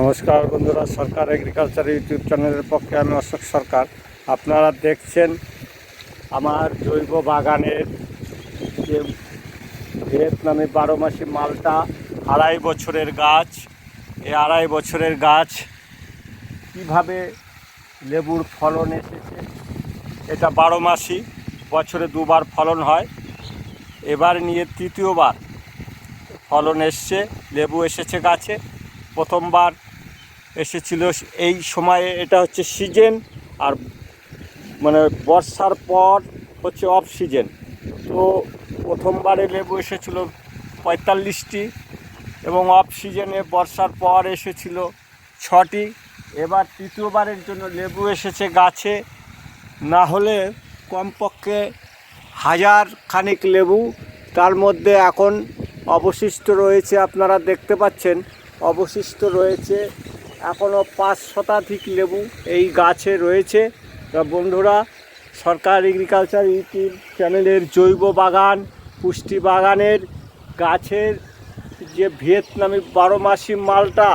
নমস্কার বন্ধুরা, সরকার agriculture YouTube চ্যানেলের পক্ষে আমি অশোক সরকার। আপনারা দেখছেন আমার জৈব বাগানের যে ভিয়েতনামি বারো মাসি মালটা, আড়াই বছরের গাছ। এই আড়াই বছরের গাছ কীভাবে লেবুর ফলন এসেছে, এটা বারো মাসি, বছরে দুবার ফলন হয়। এবার নিয়ে তৃতীয়বার ফলন এসছে, লেবু এসেছে গাছে। প্রথমবার এসেছিল এই সময়ে এটা হচ্ছে সিজন, আর মানে বর্ষার পর হচ্ছে অফ সিজন তো প্রথমবারে লেবু এসেছিল পঁয়তাল্লিশটি, এবং অফ সিজনে বর্ষার পর এসেছিল ছটি। এবার তৃতীয়বারের জন্য লেবু এসেছে গাছে। না হলে কমপক্ষে হাজার খানিক লেবু। তার মধ্যে এখন অবশিষ্ট রয়েছে, আপনারা দেখতে পাচ্ছেন, অবশিষ্ট রয়েছে এখনও পাঁচ শতাধিক লেবু এই গাছে রয়েছে। বন্ধুরা, সরকার এগ্রিকালচার ইউটিউব চ্যানেলের জৈব বাগান, পুষ্টি বাগানের গাছের যে ভিয়েতনামি বারো মাসি মালটা,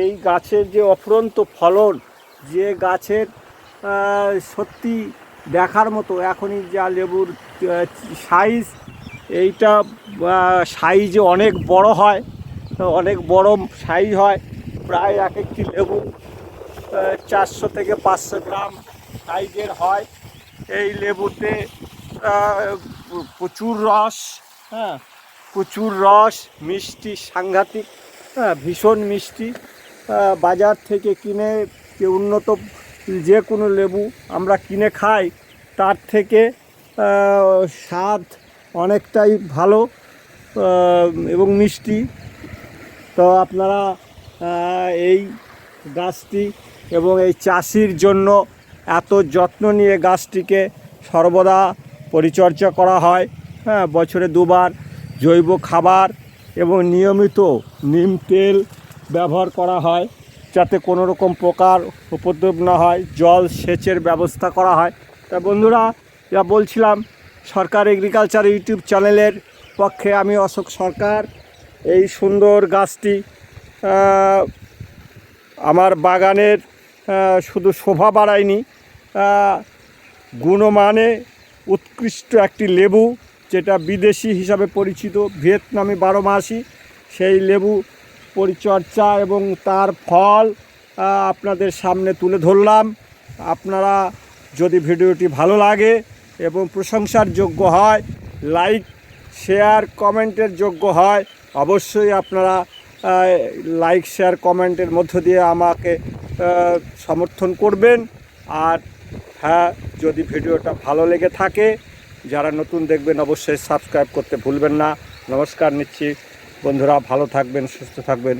এই গাছের যে অফুরন্ত ফলন, যে গাছের সত্যি দেখার মতো এখনই যা লেবুর সাইজ এইটা সাইজ অনেক বড় হয়, অনেক বড় সাইজ হয়। প্রায় এক একটি লেবু চারশো থেকে পাঁচশো গ্রাম সাইজের হয়। এই লেবুতে প্রচুর রস হ্যাঁ প্রচুর রস, মিষ্টি, সাংঘাতিক হ্যাঁ ভীষণ মিষ্টি। বাজার থেকে কিনে যে উন্নত যে কোনো লেবু আমরা কিনে খাই, তার থেকে স্বাদ অনেকটাই ভালো এবং মিষ্টি। তো আপনারা এই গাছটি এবং এই চাষির জন্য এত যত্ন নিয়ে গাছটিকে সর্বদা পরিচর্যা করা হয়। হ্যাঁ বছরে দুবার জৈব খাবার এবং নিয়মিত নিম তেল ব্যবহার করা হয় যাতে কোনো রকম পোকার উপদ্রব না হয়, জল সেচের ব্যবস্থা করা হয়। তা বন্ধুরা, যা বলছিলাম, সরকার এগ্রিকালচার ইউটিউব চ্যানেলের পক্ষে আমি অশোক সরকার। এই সুন্দর গাছটি আমার বাগানের শুধু শোভা বাড়ায়নি গুণমানে উৎকৃষ্ট একটি লেবু, যেটা বিদেশি হিসাবে পরিচিত, ভিয়েতনামি বারো মাসি সেই লেবু পরিচর্যা এবং তার ফল আপনাদের সামনে তুলে ধরলাম। আপনারা যদি ভিডিওটি ভালো লাগে এবং প্রশংসার যোগ্য হয়, লাইক, শেয়ার, কমেন্টের যোগ্য হয়, অবশ্যই আপনারা লাইক শেয়ার কমেন্টের মধ্য দিয়ে আমাকে সমর্থন করবেন। আর হ্যাঁ যদি ভিডিওটা ভালো লেগে থাকে, যারা নতুন দেখবেন অবশ্যই সাবস্ক্রাইব করতে ভুলবেন না। নমস্কার নিচ্ছি। বন্ধুরা, ভালো থাকবেন, সুস্থ থাকবেন।